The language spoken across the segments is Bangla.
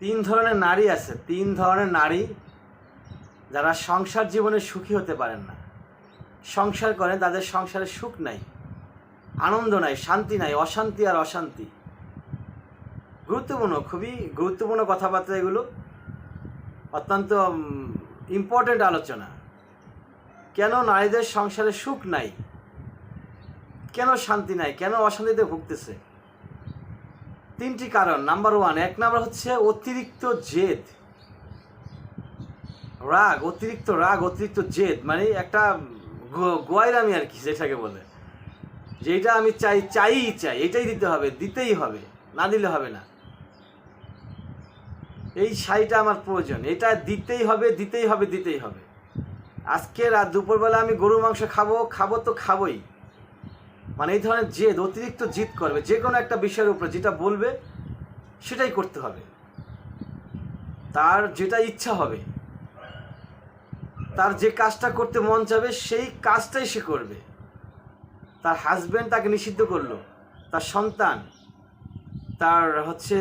তিন ধরনের নারী আছে, তিন ধরনের নারী যারা সংসার জীবনে সুখী হতে পারেন না। সংসার করেন তাদের সংসারে সুখ নাই, আনন্দ নাই, শান্তি নাই, অশান্তি আর অশান্তি। গুরুত্বপূর্ণ, খুবই গুরুত্বপূর্ণ কথাবার্তা এগুলো। অত্যন্ত ইম্পর্ট্যান্ট আলোচনা। কেন নারীদের সংসারে সুখ নাই? কেন শান্তি নাই? কেন অশান্তিতে ভুগতেছে? তিনটি কারণ। নাম্বার ওয়ান এক নাম্বার হচ্ছে অতিরিক্ত জেদ। রাগ, অতিরিক্ত রাগ, অতিরিক্ত জেদ মানে একটা গোয়াইরামি আর কি, যেটাকে বলে। যেটা আমি চাই চাই চাই, এটাই দিতে হবে, দিতেই হবে, না দিলে হবে না। এই শাড়িটা আমার প্রয়োজন, এটা দিতেই হবে দিতেই হবে দিতেই হবে। আজকে রাত দুপুরবেলা আমি গরু মাংস খাব খাব তো খাবোই। মানে এই ধরনের জেদ, অতিরিক্ত জিদ করবে, যে কোনো একটা বিষয়ের উপরে যেটা বলবে, সেটাই করতে হবে। তার যেটা ইচ্ছা হবে, তার যে কাজটা করতে মন চাবে, সেই কাজটাই সে করবে। তার হাজবেন্ড তাকে নিষিদ্ধ করল, তার সন্তান, তার হচ্ছে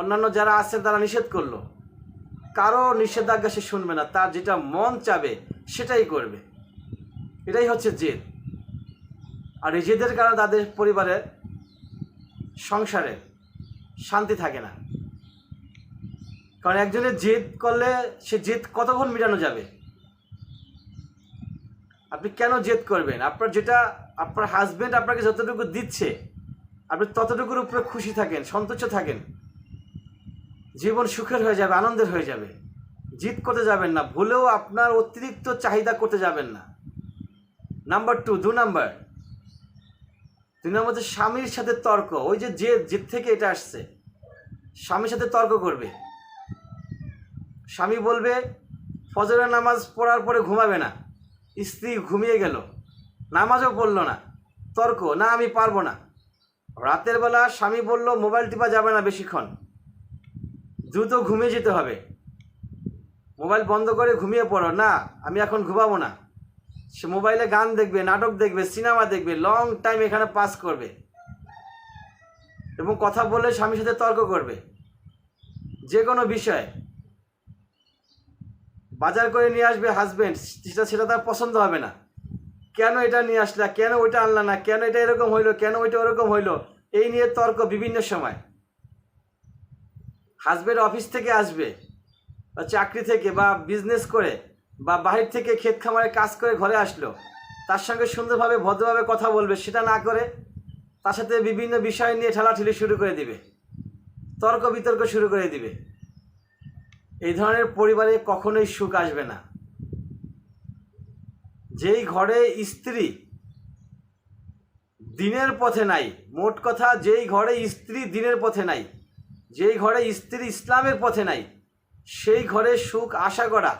অন্যান্য যারা আছে তারা নিষেধ করল। কারও নিষেধাজ্ঞা সে শুনবে না, তার যেটা মন চাবে, সেটাই করবে। এটাই হচ্ছে জেদ। আর এই জেদের কারণে তাদের পরিবারে সংসারে শান্তি থাকে না। কারণ একজনের জেদ করলে সে জেদ কতক্ষণ মেটানো যাবে? আপনি কেন জেদ করবেন? আপনার যেটা, আপনার হাজবেন্ড আপনাকে যতটুকু দিচ্ছে, আপনি ততটুকুর উপরে খুশি থাকেন, সন্তুষ্ট থাকেন। জীবন সুখের হয়ে যাবে, আনন্দের হয়ে যাবে। জিদ করতে যাবেন না, ভুলেও আপনার অতিরিক্ত চাহিদা করতে যাবেন না। নাম্বার টু দু নাম্বার দুই নম্বর স্বামীর সাথে তর্ক। ওই যে জেদ জেদ থেকে এটা আসছে। স্বামীর সাথে তর্ক করবে। স্বামী বলবে, ফজরের নামাজ পড়ার পরে ঘুমাবে না। স্ত্রী ঘুমিয়ে গেল। নামাজও পড়ল না। তর্ক, না, আমি পারব না। রাতের বেলা স্বামী বলল, মোবাইল টিপা যাবে না বেশিক্ষণ। দ্রুত ঘুমিয়ে যেতে হবে। মোবাইল বন্ধ করে ঘুমিয়ে পড়ো। না, আমি এখন ঘুমাবো না। সে মোবাইলে গান দেখবে, নাটক দেখবে, সিনেমা দেখবে লং টাইম এখানে পাস করবে। এবং কথা বলে স্বামীর সাথে তর্ক করবে। যে কোনো বিষয়ে। বাজার করে নিয়ে আসবে হাজবেন্ড সেটা সেটা তার পছন্দ হবে না। কেন এটা নিয়ে আসলা, কেন ওইটা আনলা না, কেন এটা এরকম হইল, কেন ওইটা ওরকম হইল, এই নিয়ে তর্ক বিভিন্ন সময়। হাজবেন্ড অফিস থেকে আসবে, বা চাকরি থেকে, বা বিজনেস করে। বা বাহির থেকে ক্ষেত খামারে কাজ করে ঘরে আসলো, তার সঙ্গে সুন্দরভাবে, ভদ্রভাবে কথা বলবে, সেটা না করে তার সাথে বিভিন্ন বিষয় নিয়ে ঠেলাঠেলি শুরু করে দিবে, তর্ক বিতর্ক শুরু করে দিবে। এই ধরনের পরিবারে কখনোই সুখ আসবে না। যেই ঘরে স্ত্রী দিনের পথে নাই, মোট কথা যেই ঘরে স্ত্রী দিনের পথে নাই, যেই ঘরে স্ত্রী ইসলামের পথে নাই, সেই ঘরে সুখ আশা করা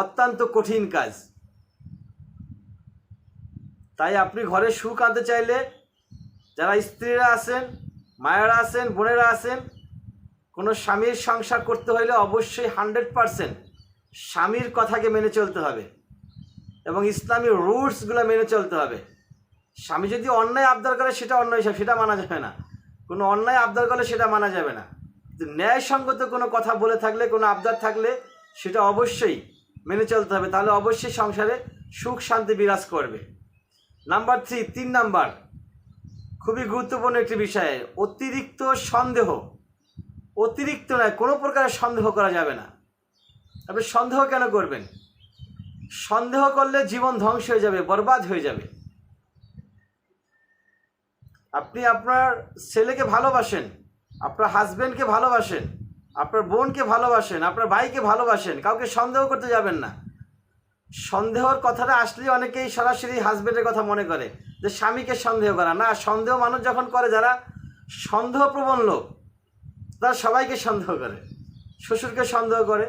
অত্যন্ত কঠিন কাজ। তাই আপনি ঘরে সুখ আনতে চাইলে যারা স্ত্রীরা আছেন, মায়েরা আছেন, বোনেরা আছেন, কোনো স্বামীর সংসার করতে হলে অবশ্যই হান্ড্রেড পারসেন্ট স্বামীর কথাকে মেনে চলতে হবে এবং ইসলামী রুটসগুলো মেনে চলতে হবে। স্বামী যদি অন্যায় আবদার করে সেটা অন্যায় হিসাব, সেটা মানা যাবে না। কোনো অন্যায় আবদার করলে সেটা মানা যাবে না। কিন্তু ন্যায়সঙ্গত কোনো কথা বলে থাকলে, কোনো আবদার থাকলে সেটা অবশ্যই মেনে চলতে হবে, তাহলে অবশ্যই সংসারে সুখ শান্তি বিরাজ করবে। নাম্বার থ্রি তিন নাম্বার, খুবই গুরুত্বপূর্ণ একটি বিষয়, অতিরিক্ত সন্দেহ। অতিরিক্ত নয়, কোনো প্রকারের সন্দেহ করা যাবে না। আপনি সন্দেহ কেন করবেন? সন্দেহ করলে জীবন ধ্বংস হয়ে যাবে, বরবাদ হয়ে যাবে। আপনি আপনার ছেলেকে ভালোবাসেন, আপনার হাজবেন্ডকে ভালোবাসেন আপনার বোনকে ভালোবাসেন, আপনার ভাইকে ভালোবাসেন, কাউকে সন্দেহ করতে যাবেন না। সন্দেহর কথাটা আসলেই অনেকেই সরাসরি হাজবেন্ডের কথা মনে করে, যে স্বামীকে সন্দেহ করা। না, সন্দেহ মানুষ যখন করে, যারা সন্দেহপ্রবণ লোক, তারা সবাইকে সন্দেহ করে। শ্বশুরকে সন্দেহ করে,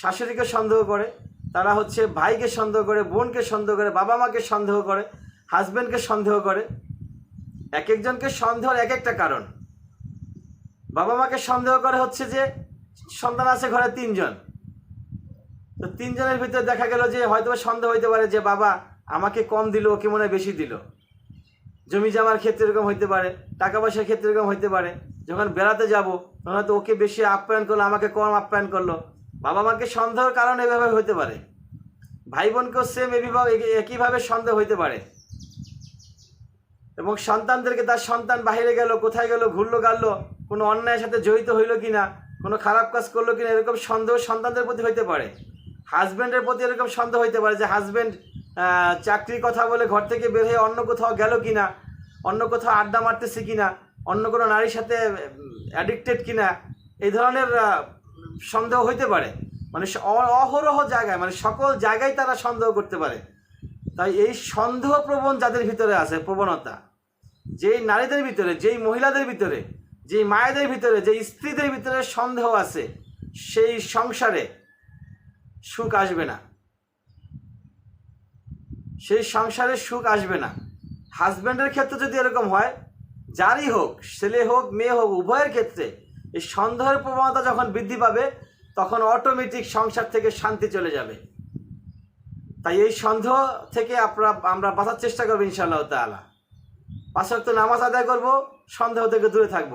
শাশুড়িকে সন্দেহ করে, তারা হচ্ছে ভাইকে সন্দেহ করে, বোনকে সন্দেহ করে বাবা মাকে সন্দেহ করে হাজবেন্ডকে সন্দেহ করে। এক একজনকে সন্দেহর এক একটা কারণ। বাবা মাকে সন্দেহ করে হচ্ছে যে সন্তান আছে ঘরে তিনজন। তো তিনজনের ভিতরে দেখা গেল যে হয়তো সন্দেহ হইতে পারে যে, বাবা, আমাকে কম দিল, ওকে মনে বেশি দিল। জমি জামার ক্ষেত্রে এরকম হইতে পারে, টাকা পয়সার ক্ষেত্রে এরকম হইতে পারে। যখন বেড়াতে যাব, তখন হয়তো ওকে বেশি আপ্যায়ন করল, আমাকে কম আপ্যায়ন করল। বাবা মাকে সন্দেহের কারণ এভাবে হতে পারে। ভাই বোনকেও সেম এভাবে, একইভাবে সন্দেহ হইতে পারে। এবং সন্তানদেরকে তার সন্তান বাইরে গেল, কোথায় গেল, ঘুরলো, গাড়লো, কোনো অন্যায়ের সাথে জড়িত হইল কিনা কোনো খারাপ কাজ করল কিনা এরকম সন্দেহ সন্তানদের প্রতি হইতে পারে। হাজব্যান্ডের প্রতি এরকম সন্দেহ হইতে পারে যে হাজব্যান্ড চাকরির কথা বলে ঘর থেকে বের হয়ে অন্য কোথাও গেল কিনা, অন্য কোথাও আড্ডা মারতেছে কিনা, অন্য কোনো নারীর সাথে অ্যাডিক্টেড কিনা, এই ধরনের সন্দেহ হইতে পারে। মানে অহরহ জায়গায় মানে সকল জায়গায় তারা সন্দেহ করতে পারে। তাই এই সন্দেহ প্রবণ যাদের ভিতরে আছে, প্রবণতা, যেই নারীদের ভিতরে, যেই মহিলাদের ভিতরে যেই মায়েদের ভিতরে যেই স্ত্রীদের ভিতরে সন্দেহ আছে, সেই সংসারে সুখ আসবে না। সেই সংসারে সুখ আসবে না। হাজব্যান্ডের ক্ষেত্রে যদি এরকম হয়, যারই হোক, ছেলে হোক, মেয়ে হোক, উভয়ের ক্ষেত্রে এই সন্দেহের প্রবণতা যখন বৃদ্ধি পাবে, তখন অটোমেটিক সংসার থেকে শান্তি চলে যাবে। তাই এই সন্দেহ থেকে আপনারা, আমরা বাঁচার চেষ্টা করব ইনশাআল্লাহ পাঁচ ওয়াক্ত নামাজ আদায় করব, সন্দেহ থেকে দূরে থাকব।